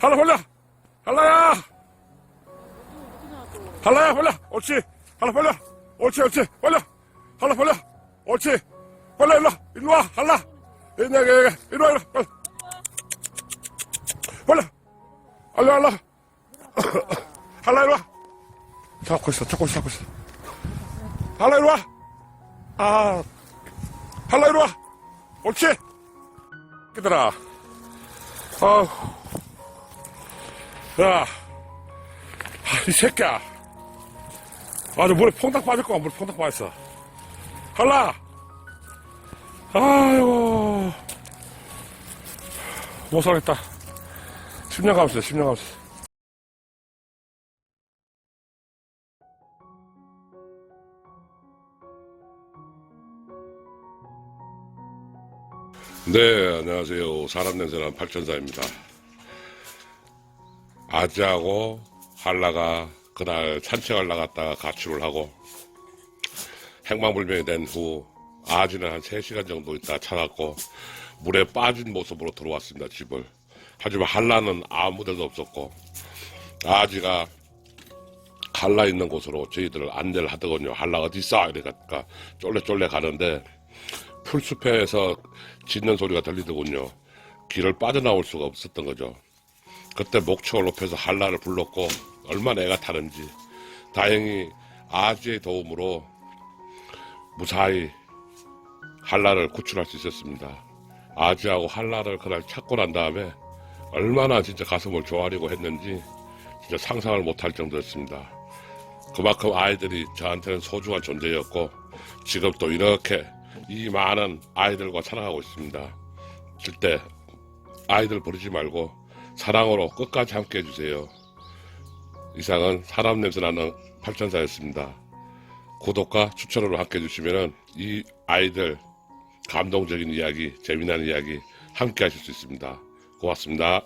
벌려! 할라야! 할라야, 벌려! 옳지! 할라 벌려! 옳지, 옳지! 벌려! 할라 벌려! 옳지! 벌려, 일로! 와. 일로 와! 할라! 여기, 여기! 일로 와, 일로 와! 벌려! 할라, 할라! 할라, 일로 와! 잡고 있어, 잡고 있어, 잡고 있어. 할라, 일로 와! 아, 할라, 일로 와! 옳지! 얘들아. 아우. 야. 아, 이 새끼야. 아주 물에 퐁당 빠질 거야. 물에 퐁당 빠졌어. 할라! 아이고. 못 살겠다. 10년 감았어, 10년 감았어. 네, 안녕하세요. 사람 냄새나는 발전사입니다. 아지하고 한라가 그날 산책을 나갔다가 가출을 하고 행방불명이 된 후 아지는 한 3시간 정도 있다 찾았고 물에 빠진 모습으로 들어왔습니다, 집을. 하지만 한라는 아무 데도 없었고 아지가 한라 있는 곳으로 저희들을 안내를 하더군요. 한라 어디 있어? 이러니까 쫄래쫄래 가는데 풀숲에서 짖는 소리가 들리더군요. 길을 빠져나올 수가 없었던 거죠. 그때 목청을 높여서 한라를 불렀고 얼마나 애가 타는지 다행히 아지의 도움으로 무사히 한라를 구출할 수 있었습니다. 아지하고 한라를 그날 찾고 난 다음에 얼마나 진짜 가슴을 좋아하려고 했는지 진짜 상상을 못할 정도였습니다. 그만큼 아이들이 저한테는 소중한 존재였고 지금 또 이렇게 이 많은 아이들과 살아가고 있습니다. 절대 아이들 버리지 말고 사랑으로 끝까지 함께 해주세요. 이상은 사람 냄새 나는 팔천사였습니다. 구독과 추천으로 함께 해주시면 이 아이들 감동적인 이야기, 재미난 이야기 함께 하실 수 있습니다. 고맙습니다.